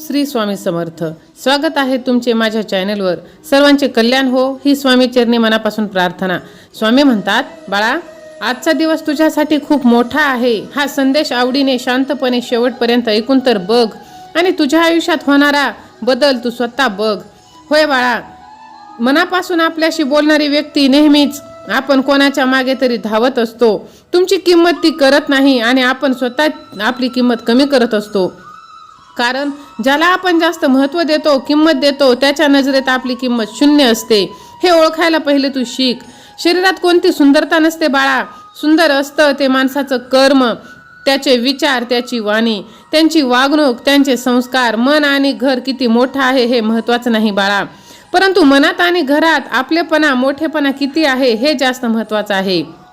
श्री स्वामी समर्थ. स्वागत आहे तुमचे माझ्या चॅनलवर. सर्वांचे कल्याण हो ही स्वामी चरणी मनापासून प्रार्थना. स्वामी म्हणतात बाळा आजचा दिवस तुझ्यासाठी खूप मोठा आहे. हा संदेश आवडीने शांतपणे शेवटपर्यंत ऐकून तर बघ. आणि तुझ्या आयुष्यात होणारा बदल तू स्वतः बघ. होय बाळा मनापासून आपल्याशी बोलणारी व्यक्ती नेहमीच आपण कोणाच्या मागे तरी धावत असतो. तुमची किंमत ती करत नाही आणि आपण स्वतः आपली किंमत कमी करत असतो. कारण ज्याला आपण जास्त महत्त्व देतो किंमत देतो त्याच्या नजरेत आपली किंमत शून्य असते. हे ओळखायला पहिले तू शिक. शरीरात कोणती सुंदरता नसते बाळा. सुंदर असतं ते माणसाचं कर्म त्याचे विचार त्याची वाणी त्यांची वागणूक त्यांचे संस्कार. मन आणि घर किती मोठं आहे हे महत्त्वाचं नाही बाळा. परंतु मनात आणि घरात आपलेपणा मोठेपणा किती आहे हे जास्त महत्त्वाचं आहे.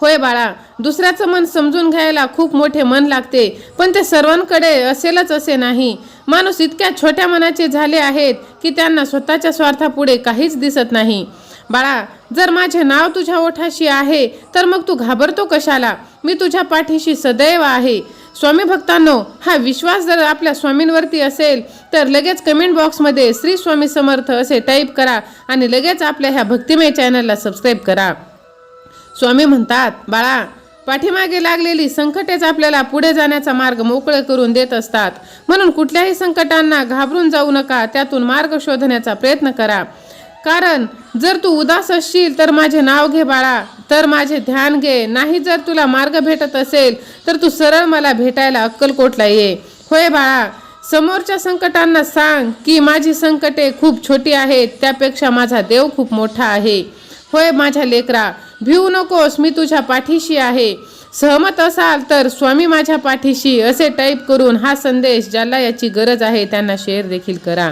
होय बाळा दुसऱ्याचं मन समजून घ्यायला खूप मोठे मन लागते पण ते सर्वांकडे असेलच असे नाही. माणूस इतक्या छोट्या मनाचे झाले आहेत की त्यांना स्वतःच्या स्वार्थापुढे काहीच दिसत नाही. बाळा जर माझे नाव तुझ्या ओठाशी आहे तर मग तू घाबरतो कशाला? मी तुझ्या पाठीशी सदैव आहे. स्वामी भक्तांनो हा विश्वास जर आपल्या स्वामींवरती असेल तर लगेच कमेंट बॉक्समध्ये श्री स्वामी समर्थ असे टाईप करा आणि लगेच आपल्या ह्या भक्तिमय चॅनलला सबस्क्राईब करा. स्वामी म्हणतात बाळा पाठीमागे लागलेली संकटेच आपल्याला पुढे जाण्याचा मार्ग मोकळे करून देत असतात. म्हणून कुठल्याही संकटांना घाबरून जाऊ नका त्यातून मार्ग शोधण्याचा प्रयत्न करा. कारण जर तू उदास असशील तर माझे नाव घे बाळा. तर माझे ध्यान घे. नाही जर तुला मार्ग भेटत असेल तर तू सरळ मला भेटायला अक्कलकोटला ये. होय बाळा. समोरच्या संकटांना सांग की माझी संकटे खूप छोटी आहेत त्यापेक्षा माझा देव खूप मोठा आहे. होय माझ्या लेकरा भिवू नकोस मी तुझ्या पाठीशी आहे. सहमत असाल तर स्वामी माझ्या पाठीशी असे टाईप करून हा संदेश ज्याला याची गरज आहे त्यांना शेअर देखील करा.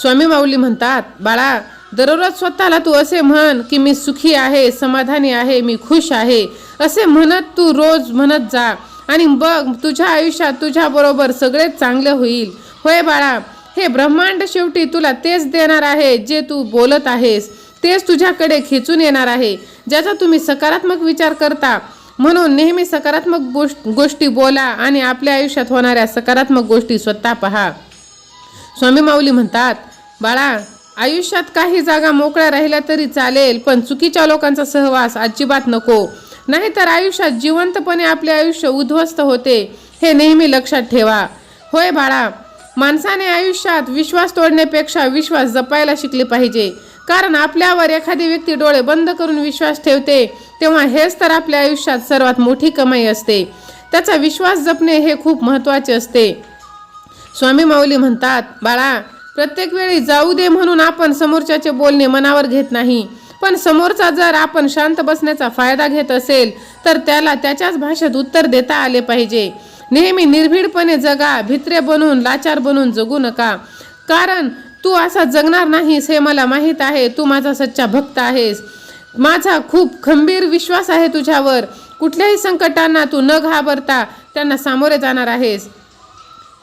स्वामी माऊली म्हणतात बाळा दररोज स्वतःला तू असे म्हण की मी सुखी आहे समाधानी आहे मी खुश आहे. असे म्हणत तू रोज म्हणत जा आणि बघ तुझ्या आयुष्यात तुझ्या बरोबर सगळेच चांगले होईल. होय बाळा हे ब्रह्मांड शेवटी तुला तेच देणार आहे जे तू बोलत आहेस. तेच तुझ्याकडे खेचून येणार आहे ज्याचा तुम्ही सकारात्मक विचार करता. म्हणून नेहमी सकारात्मक गोष्ट गोष्टी बोला आणि आपल्या आयुष्यात होणाऱ्या सकारात्मक गोष्टी स्वतः पहा. स्वामी माऊली म्हणतात बाळा आयुष्यात काही जागा मोकळ्या राहिल्या तरी चालेल पण चुकीच्या लोकांचा सहवास अजिबात नको. नाहीतर आयुष्यात जिवंतपणे आपले आयुष्य उद्ध्वस्त होते हे नेहमी लक्षात ठेवा. होय बाळा माणसाने आयुष्यात विश्वास तोडण्यापेक्षा विश्वास जपायला शिकले पाहिजे. कारण आपल्यावर एखादी व्यक्ती डोळे बंद करून विश्वास ठेवते तेव्हा हेच तर आपल्या आयुष्यात सर्वात मोठी कमाई असते. त्याचा विश्वास जपणे हे खूप महत्त्वाचे असते. स्वामी माऊली म्हणतात बाळा प्रत्येक वेळी जाऊ दे म्हणून आपण समोरच्याचे बोलणे मनावर घेत नाही. पण समोरचा जर आपण शांत बसण्याचा फायदा घेत असेल तर त्याला त्याच्याच भाषेत उत्तर देता आले पाहिजे. नेहमी निर्भीडपणे जगा भित्रे बनून लाचार बनून जगू नका. कारण तू असा जगणार नाहीस हे मला माहीत आहे. तू माझा सच्चा भक्त आहेस. माझा खूप खंबीर विश्वास आहे तुझ्यावर. कुठल्याही संकटांना तू न घाबरता त्यांना सामोरे जाणार आहेस.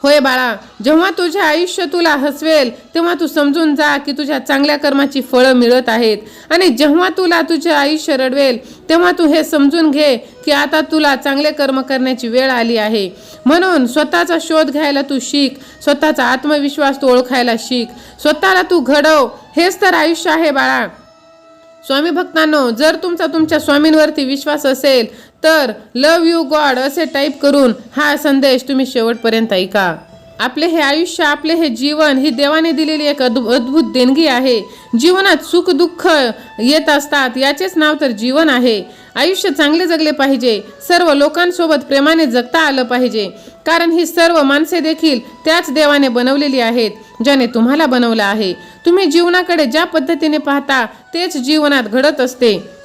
होय बाळा जेव्हा तुझे आयुष्य तुला हसवेल तेव्हा तू समजून जा की तुझ्या चांगल्या कर्माची फळं मिळत आहेत. आणि जेव्हा तुला तुझे आयुष्य रडवेल तेव्हा तू हे समजून घे की आता तुला चांगले कर्म करण्याची वेळ आली आहे. म्हणून स्वतःचा शोध घ्यायला तू शिक स्वतःचा आत्मविश्वास तू ओळखायला शिक स्वतःला तू घडव. हेच तर आयुष्य आहे बाळा. स्वामी भक्तांनो जर तुमचा तुमच्या स्वामींवरती विश्वास असेल तर लव यू गॉड असे टाईप करून हा संदेश तुम्ही शेवटपर्यंत ऐका. आपले हे आयुष्य आपले हे जीवन ही देवाने दिलेली एक अद्भुत देणगी आहे. जीवनात सुख दुःख येत असतात याचेच नाव तर जीवन आहे. आयुष्य चांगले जगले पाहिजे. सर्व लोकांसोबत प्रेमाने जगता आलं पाहिजे. कारण ही सर्व माणसे देखील त्याच देवाने बनवलेली आहेत ज्याने तुम्हाला बनवलं आहे. तुम्ही जीवनाकडे ज्या पद्धतीने पाहता तेच जीवनात घडत असते.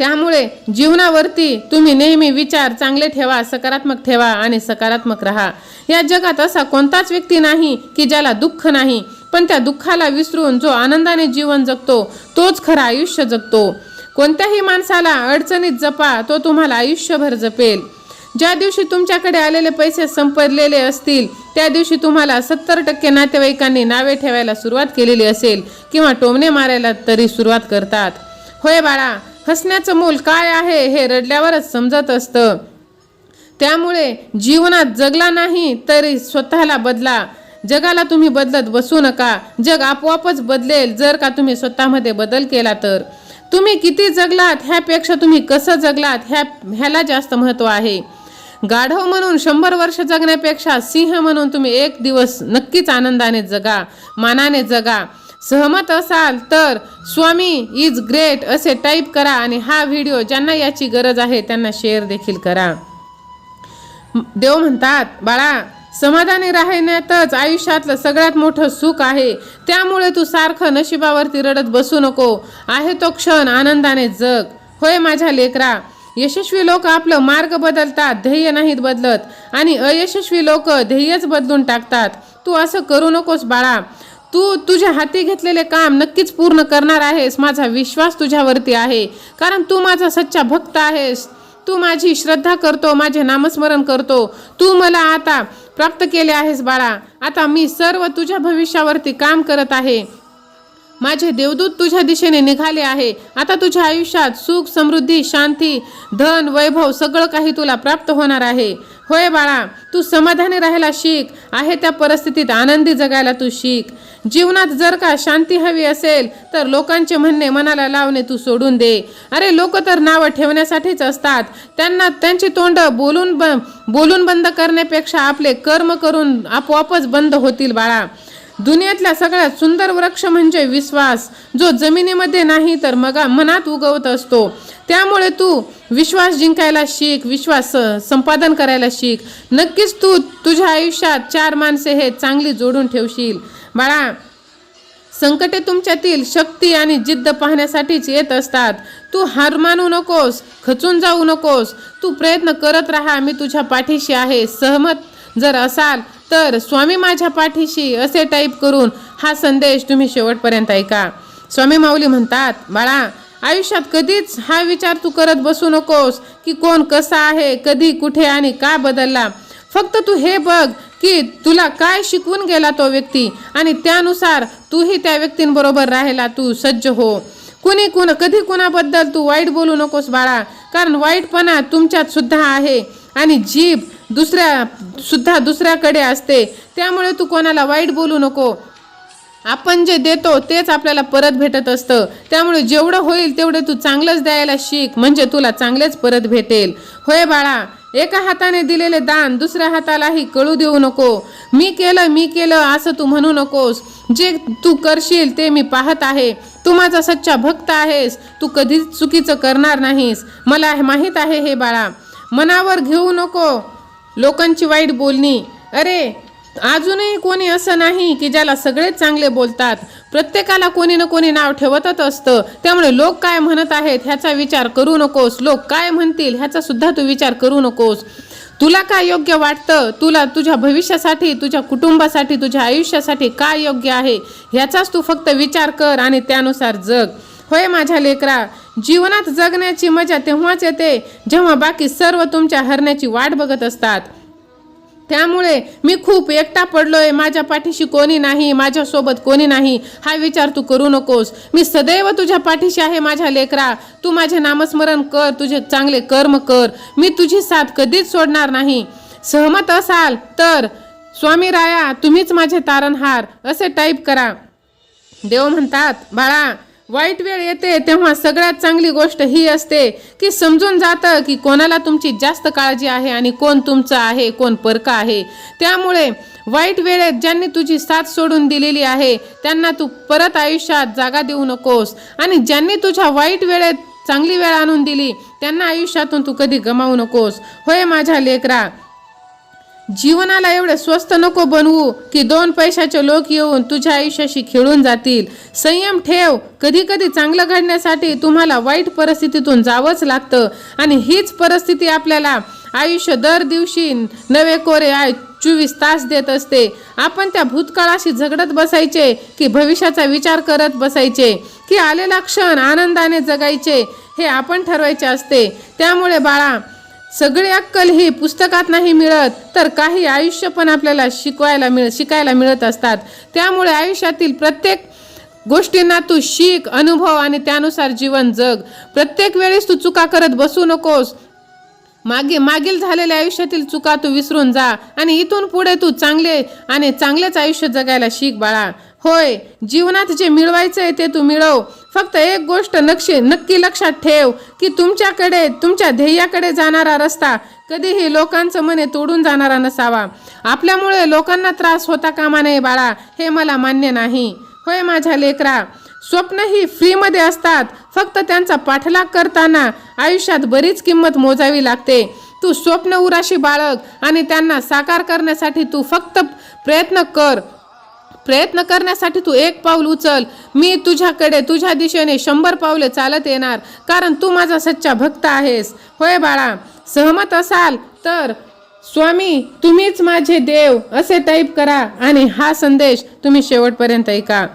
त्यामुळे जीवनावरती तुम्ही नेहमी विचार चांगले ठेवा सकारात्मक ठेवा आणि सकारात्मक राहा. या जगात असा कोणताच व्यक्ती नाही की ज्याला दुःख नाही पण त्या दुःखाला विसरून जो आनंदाने जीवन जगतो तोच खरं आयुष्य जगतो. कोणत्याही माणसाला अडचणीत जपा तो तुम्हाला आयुष्यभर जपेल. ज्या दिवशी तुमच्याकडे आलेले पैसे संपलेले असतील त्या दिवशी तुम्हाला सत्तर टक्के नातेवाईकांनी नावे ठेवायला सुरुवात केलेली असेल किंवा टोमणे मारायला तरी सुरुवात करतात. होय बाळा हसण्याचं मूल काय आहे हे रडल्यावरच समजत असतं. त्यामुळे जीवनात जगला नाही तरी स्वतःला बदला. जगाला तुम्ही बदलत बसू नका. जग आपोआपच बदलेल जर का तुम्ही स्वतःमध्ये बदल केला तर. तुम्ही किती जगलात ह्यापेक्षा तुम्ही कसं जगलात ह्या ह्याला जास्त महत्त्व आहे. गाढव म्हणून शंभर वर्ष जगण्यापेक्षा सिंह म्हणून तुम्ही एक दिवस नक्कीच आनंदाने जगा मानाने जगा. सहमत असाल तर स्वामी इज ग्रेट असे टाईप करा आणि हा व्हिडिओ ज्यांना याची गरज आहे त्यांना शेअर देखील करा. देव म्हणतात बाळा समाधानी राहण्यातच आयुष्यातलं सगळ्यात मोठं सुख आहे. त्यामुळे तू सारखं नशिबावरती रडत बसू नको. आहे तो क्षण आनंदाने जग. होय माझ्या लेकरा यशस्वी लोक आपलं मार्ग बदलतात ध्येय नाहीत बदलत आणि अयशस्वी लोक ध्येयच बदलून टाकतात. तू असं करू नकोस बाळा. तू तुझ्या हाती घेतलेले काम नक्कीच पूर्ण करणार आहेस. माझा विश्वास तुझ्यावरती आहे. कारण तू माझा सच्चा भक्त आहेस. तू माझी श्रद्धा करतो माझे नामस्मरण करतो. तू मला आता प्राप्त केले आहेस बाळा. आता मी सर्व तुझ्या भविष्यावरती काम करत आहे. माझे देवदूत तुझ्या दिशेने निघाले आहे. आता तुझ्या आयुष्यात सुख समृद्धी शांती धन वैभव सगळं काही तुला प्राप्त होणार आहे. होय बाळा तू समाधानी राहायला शिक. आहे त्या परिस्थितीत आनंदी जगायला तू शिक. जीवनात जर का शांती हवी असेल तर लोकांचे म्हणणे मनाला लावणे तू सोडून दे. अरे लोक तर नावं ठेवण्यासाठीच असतात. त्यांना त्यांची तोंड बोलून ब बोलून बंद करण्यापेक्षा आपले कर्म करून आपोआपच बंद होतील बाळा. दुनियातला सगळ्यात सुंदर वृक्ष म्हणजे विश्वास. जो जमिनीमध्ये नाही तर मगा मनात उगवत असतो. त्यामुळे तू विश्वास जिंकायला शिक विश्वास संपादन करायला शिक. नक्कीच तू तुझ्या आयुष्यात चार माणसे हे चांगली जोडून ठेवशील. बाळा संकटे तुमच्यातील शक्ती आणि जिद्द पाहण्यासाठीच येत असतात. तू हार मानू नकोस खचून जाऊ नकोस. तू प्रयत्न करत राहा मी तुझ्या पाठीशी आहे सहमत जर असाल तर स्वामी माझ्या पाठीशी असे टाईप करून हा संदेश तुम्ही शेवटपर्यंत ऐका. स्वामी माऊली म्हणतात बाळा आयुष्यात कधीच हा विचार तू करत बसू नकोस की कोण कसा आहे कधी कुठे आणि का बदलला. फक्त तू हे बघ की तुला काय शिकवून गेला तो व्यक्ती आणि त्यानुसार तूही त्या व्यक्तींबरोबर राहायला तू सज्ज हो. कुणी कुण कधी कुणाबद्दल तू वाईट बोलू नकोस बाळा कारण वाईटपणा तुमच्यात सुद्धा आहे आणि जीभ दुसऱ्या सुद्धा दुसऱ्याकडे असते. त्यामुळे तू कोणाला वाईट बोलू नको. आपण जे देतो तेच आपल्याला परत भेटत असतं. त्यामुळे जेवढं होईल तेवढं तू चांगलंच द्यायला शिक. म्हणजे तुला चांगलेच परत भेटेल. होय बाळा एका हाताने दिलेले दान दुसऱ्या हातालाही कळू देऊ नको. मी केलं मी केलं असं तू म्हणू नकोस. जे तू करशील ते मी पाहत आहे. तू माझा सच्चा भक्त आहेस. तू कधीच चुकीचं करणार नाहीस. मला माहीत आहे हे बाळा. मनावर घेऊ नको. लोकांची वाईट बोलणी. अरे अजूनही कोणी असं नाही की ज्याला सगळेच चांगले बोलतात. प्रत्येकाला कोणी ना कोणी नाव ठेवतच असतं. त्यामुळे लोक काय म्हणत आहेत ह्याचा विचार करू नकोस. लोक काय म्हणतील ह्याचा सुद्धा तू विचार करू नकोस. तुला काय योग्य वाटतं? तुला तुझ्या भविष्यासाठी तुझ्या कुटुंबासाठी तुझ्या आयुष्यासाठी काय योग्य आहे? ह्याचाच तू फक्त विचार कर आणि त्यानुसार जग. होय माझ्या लेकरा जीवनात जगण्याची मजा तेव्हाच येते जेव्हा बाकी सर्व तुमच्या हरण्याची वाट बघत असतात. त्यामुळे मी खूप एकटा पडलोय. माझ्या पाठीशी कोणी नाही माझ्यासोबत कोणी नाही. हा विचार तू करू नकोस. मी सदैव तुझ्या पाठीशी आहे माझ्या लेकरा. तू माझे नामस्मरण कर तुझे चांगले कर्म कर. मी तुझी साथ कधीच सोडणार नाही. सहमत असाल तर स्वामी राया तुम्हीच माझे तारणहार असे टाईप करा. देव म्हणतात बाळा वाईट वेळ येते तेव्हा सगळ्यात चांगली गोष्ट ही असते की समजून जातं की कोणाला तुमची जास्त काळजी आहे आणि कोण तुमचं आहे कोण परका आहे. त्यामुळे वाईट वेळेत ज्यांनी तुझी साथ सोडून दिलेली आहे त्यांना तू परत आयुष्यात जागा देऊ नकोस. आणि ज्यांनी तुझ्या वाईट वेळेत चांगली वेळ आणून दिली त्यांना आयुष्यातून तू कधी गमावू नकोस. होय माझ्या लेकरा जीवनाला एवढे स्वस्त नको बनवू की दोन पैशाचे लोक येऊन तुझ्या आयुष्याशी खेळून जातील. संयम ठेव. कधी कधी चांगलं घडण्यासाठी तुम्हाला वाईट परिस्थितीतून जावंच लागतं. आणि हीच परिस्थिती आपल्याला आयुष्य दर दिवशी नवे कोरे आय चोवीस तास देत असते. आपण त्या भूतकाळाशी झगडत बसायचे की भविष्याचा विचार करत बसायचे की आलेला क्षण आनंदाने जगायचे हे आपण ठरवायचे असते. त्यामुळे बाळा सगळी अक्कल ही पुस्तकात नाही मिळत तर काही आयुष्य पण आपल्याला शिकवायला मिळ शिकायला मिळत असतात. त्यामुळे आयुष्यातील प्रत्येक गोष्टींना तू शिक अनुभव आणि त्यानुसार जीवन जग. प्रत्येक वेळेस तू चुका करत बसू नकोस. मागे मागील झालेल्या आयुष्यातील चुका तू विसरून जा आणि इथून पुढे तू चांगले आणि चांगलेच आयुष्य जगायला शिक बाळा. होय जीवनात जे मिळवायचं आहे ते तू मिळव. फक्त एक गोष्ट नक्षी नक्की लक्षात ठेव की तुमच्याकडे तुमच्या ध्येयाकडे जाणारा रस्ता कधीही लोकांचं मने तोडून जाणारा नसावा. आपल्यामुळे लोकांना त्रास होता कामा नये बाळा हे मला मान्य नाही. होय माझ्या लेकरा स्वप्न ही फ्रीमध्ये असतात. फक्त त्यांचा पाठलाग करताना आयुष्यात बरीच किंमत मोजावी लागते. तू स्वप्न उराशी बाळग आणि त्यांना साकार करण्यासाठी तू फक्त प्रयत्न कर. प्रयत्न करण्यासाठी तू एक पाऊल उचल. मी तुझ्याकडे तुझ्या दिशेने शंभर पावले चालत येणार कारण तू माझा सच्चा भक्त आहेस. होय बाळा सहमत असाल तर स्वामी तुम्हीच माझे देव असे टाईप करा आणि हा संदेश तुम्ही शेवटपर्यंत ऐका.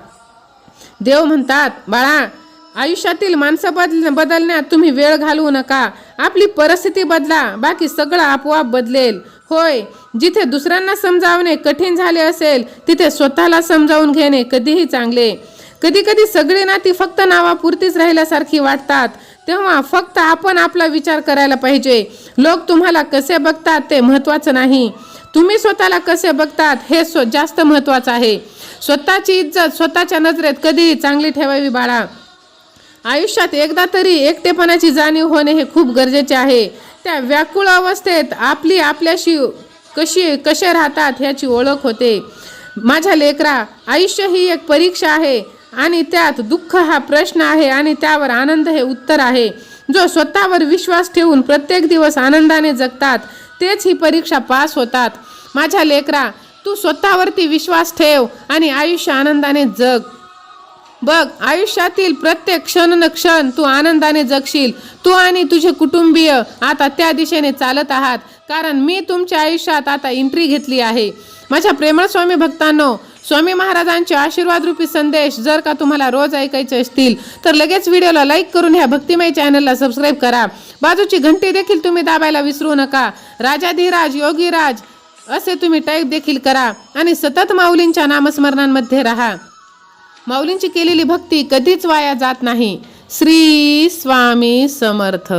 देव म्हणतात बाळा आयुष्यातील माणसं बदल बदलण्यात तुम्ही वेळ घालवू नका. आपली परिस्थिती बदला. बाकी सगळं आपोआप बदलेल. होय जिथे दुसऱ्यांना समजावणे कठीण झाले असेल तिथे स्वतःला समजावून घेणे कधीही चांगले. कधी कधी सगळी नाती फक्त नावापुरतीच राहिल्यासारखी वाटतात. तेव्हा फक्त आपण आपला विचार करायला पाहिजे. लोक तुम्हाला कसे बघतात ते महत्त्वाचं नाही. तुम्ही स्वतःला कसे बघतात हे स्व जास्त महत्त्वाचं आहे. स्वतःची इज्जत स्वतःच्या नजरेत कधीही चांगली ठेवावी बाळा. आयुष्यात एकदा तरी एकटेपणाची जाणीव होणे हे खूप गरजेचे आहे. त्या व्याकुळ अवस्थेत आपली आपल्याशी कशी कसे राहतात ह्याची ओळख होते. माझ्या लेकरा आयुष्य ही एक परीक्षा आहे आणि त्यात दुःख हा प्रश्न आहे आणि त्यावर आनंद हे उत्तर आहे. जो स्वतःवर विश्वास ठेवून प्रत्येक दिवस आनंदाने जगतात तेच ही परीक्षा पास होतात. माझ्या लेकरा तू स्वतःवरती विश्वास ठेव आणि आयुष्य आनंदाने जग. बघ आयुष्यातील प्रत्येक क्षण न क्षण तू आनंदाने जगशील. तू आणि तुझे कुटुंबीय आता त्या दिशेने चालत आहात. कारण मी तुमच्या आयुष्यात आता एंट्री घेतली आहे. माझ्या प्रेमळ स्वामी भक्तांनो स्वामी महाराजांचे आशीर्वाद रूपी संदेश जर का तुम्हाला रोज ऐकायचे असतील तर लगेच व्हिडिओला लाईक करून ह्या भक्तिमय चॅनलला सबस्क्राईब करा. बाजूची घंटी देखील तुम्ही दाबायला विसरू नका. राजाधिराज योगीराज असे तुम्ही टाईप देखील करा आणि सतत माऊलींच्या नामस्मरणांमध्ये राहा. माऊलींची केलेली भक्ती कधीच वाया जात नाही. श्री स्वामी समर्थ.